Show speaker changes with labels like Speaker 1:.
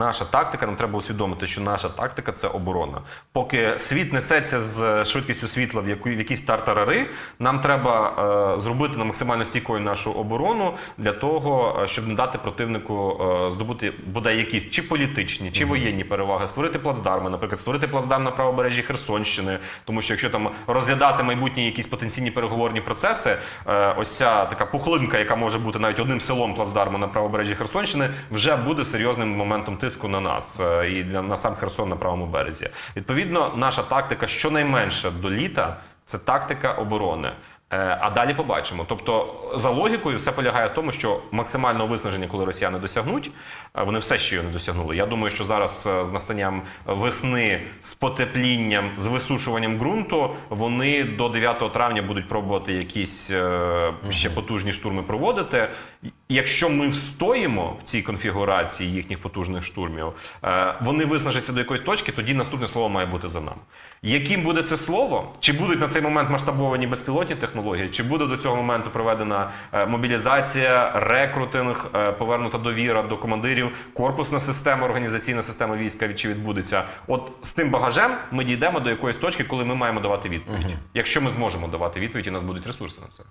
Speaker 1: Наша тактика, нам треба усвідомити, що наша тактика це оборона. Поки світ несеться з швидкістю світла в, яку, в якісь тартарари, нам треба е, зробити на максимально стійкою нашу оборону для того, е, щоб не дати противнику е, здобути бодай якісь чи політичні, чи воєнні переваги, створити плацдарми, наприклад, створити плацдарм на правобережжі Херсонщини. Тому що якщо там розглядати майбутні якісь потенційні переговорні процеси, е, ось ця така пухлинка, яка може бути навіть одним селом плацдарму на правобережжі Херсонщини, вже буде серйозним моментом тиску на нас е, і для на сам Херсон на правому березі. Відповідно, наша тактика щонайменше до літа це тактика оборони. Е, А далі побачимо. Тобто, за логікою, все полягає в тому, що максимального виснаження, коли росіяни досягнуть, е, вони все ще його не досягнули. Я думаю, що зараз з настанням весни, з потеплінням, з висушуванням ґрунту, вони до 9 травня будуть пробувати якісь ще потужні штурми проводити. Якщо ми встоїмо в цій конфігурації їхніх потужних штурмів, е, вони виснажаться до якоїсь точки, тоді наступне слово має бути за нами. Яким буде це слово? Чи будуть на цей момент масштабовані безпілотні технології? Чи буде до цього моменту проведена е, мобілізація, рекрутинг, е, повернута довіра до командирів, корпусна система, організаційна система війська чи відбудеться? От з тим багажем ми дійдемо до якоїсь точки, коли ми маємо давати відповідь. Якщо ми зможемо давати відповідь, і у нас будуть ресурси на це.